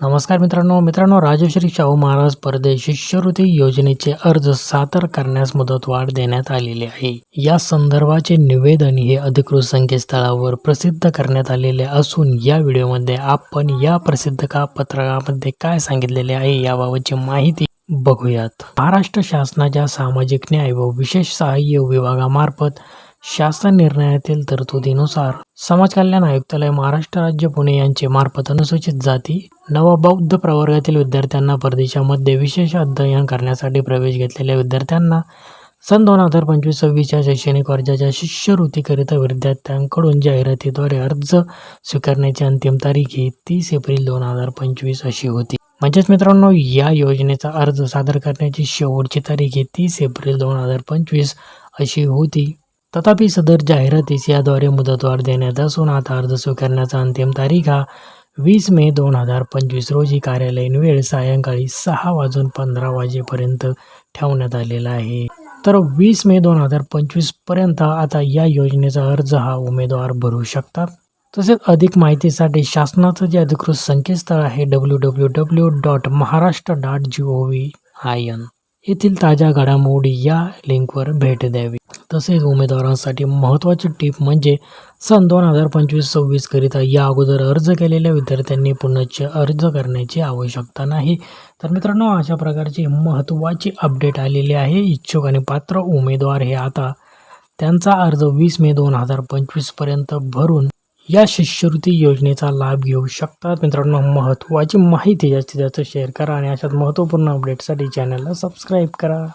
नमस्कार मित्रांनो मित्रांनो राजश्री शाहू महाराज परदेश शिष्यवृत्ती योजनेचे अर्ज सादर करण्यास मुदतवाढ देण्यात आलेली आहे. या संदर्भाचे निवेदन हे अधिकृत संकेतस्थळावर प्रसिद्ध करण्यात आलेले असून या व्हिडिओमध्ये आपण या प्रसिद्ध का पत्रकामध्ये काय सांगितलेले आहे याबाबतची माहिती बघूयात. महाराष्ट्र शासनाच्या सामाजिक न्याय व विशेष सहाय्य विभागामार्फत शासन निर्णयातील तरतुदीनुसार समाज कल्याण आयुक्तालय महाराष्ट्र राज्य पुणे यांचे मार्फत अनुसूचित जाती नवबौद्ध प्रवर्गातील विद्यार्थ्यांना परदेशामध्ये विशेष अध्ययन करण्यासाठी प्रवेश घेतलेल्या विद्यार्थ्यांना सन दोन हजार पंचवीस सव्वीसच्या शैक्षणिक वर्षाच्या शिष्यवृत्तीकरिता विद्यार्थ्यांकडून जाहिरातीद्वारे अर्ज स्वीकारण्याची अंतिम तारीख ही तीस एप्रिल दोन हजार पंचवीस अशी होती. म्हणजेच मित्रांनो या योजनेचा अर्ज सादर करण्याची शेवटची तारीख ही तीस एप्रिल दोन हजार पंचवीस अशी होती. तथापि सदर जाहिरातीस याद्वारे मुदतवाढ देण्यात असून आता अर्ज स्वीकारण्याचा अंतिम तारीख हा वीस मे दोन हजार पंचवीस रोजी कार्यालयीन वेळ सायंकाळी सहा वाजून पंधरा वाजेपर्यंत ठेवण्यात आलेला आहे. तर वीस मे दोन हजार पंचवीसपर्यंत आता या योजनेचा अर्ज हा उमेदवार भरू शकतात. तसेच अधिक माहितीसाठी शासनाचं जे अधिकृत संकेतस्थळ आहे W W W dot Maharashtra dot G O V I N. येथील ताज्या घडामोडी या लिंकवर भेट द्यावी. तसेच उमेदवारांसाठी महत्त्वाची टीप म्हणजे सन दोन हजार पंचवीस सव्वीसकरिता या अगोदर अर्ज केलेल्या विद्यार्थ्यांनी पुनश्च अर्ज करण्याची आवश्यकता नाही. तर मित्रांनो अशा प्रकारची महत्त्वाची अपडेट आलेली आहे. इच्छुक आणि पात्र उमेदवार हे आता त्यांचा अर्ज वीस मे दोन हजार पंचवीसपर्यंत भरून या शिष्यवृत्ती योजनेचा लाभ घेऊ शकतात. मित्रांनो महत्त्वाची माहिती जास्तीत जास्त शेअर करा आणि अशाच महत्त्वपूर्ण अपडेटसाठी चॅनलला सबस्क्राईब करा.